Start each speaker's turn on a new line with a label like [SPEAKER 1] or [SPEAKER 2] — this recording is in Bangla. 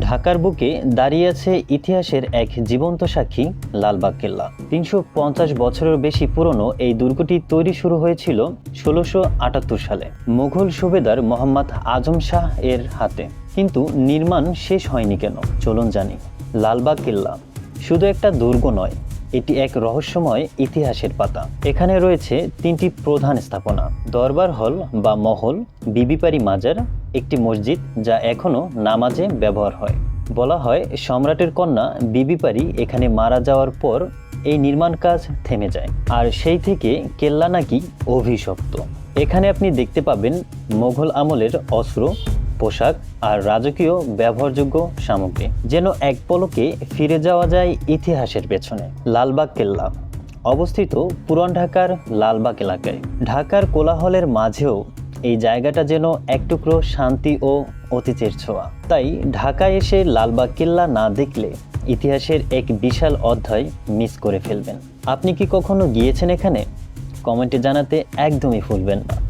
[SPEAKER 1] ঢাকার বুকে দাঁড়িয়ে আছে ইতিহাসের এক জীবন্ত সাক্ষী, লালবাগ কেল্লা। তিনশো পঞ্চাশ বছরের বেশি পুরনো এই দুর্গটি তৈরি শুরু হয়েছিল ষোলোশো আটাত্তর সালে। মুঘল সুবেদার মোহাম্মদ আজম শাহ এর হাতে। কিন্তু নির্মাণ শেষ হয়নি কেন? চলুন জানি। লালবাগ কেল্লা শুধু একটা দুর্গ নয় এটি এক রহস্যময় ইতিহাসের পাতা। এখানে রয়েছে তিনটি প্রধান স্থাপনা। দরবার হল বা মহল, বিবিপারি মাজার, একটি মসজিদ যা এখনও নামাজে ব্যবহার হয়। বলা হয়, সম্রাটের কন্যা বিবিপারি এখানে মারা যাওয়ার পর এই নির্মাণ কাজ থেমে যায়। আর সেই থেকে কেল্লা নাকি অভিশপ্ত। এখানে আপনি দেখতে পাবেন মোঘল আমলের অস্ত্র পোশাক আর রাজকীয় ব্যবহারযোগ্য সামগ্রী, যেন এক পলকে ফিরে যাওয়া যায় ইতিহাসের পেছনে। লালবাগ কেল্লা। অবস্থিত পুরান ঢাকার লালবাগ এলাকায়। ঢাকার কোলাহলের মাঝেও এই জায়গাটা যেন এক টুকরো শান্তি ও অতীতের ছোঁয়া। তাই ঢাকায় এসে লালবাগ কেল্লা না দেখলে ইতিহাসের এক বিশাল অধ্যায় মিস করে ফেলবেন। আপনি কি কখনো গিয়েছেন এখানে? কমেন্টে জানাতে একদমই ভুলবেন না।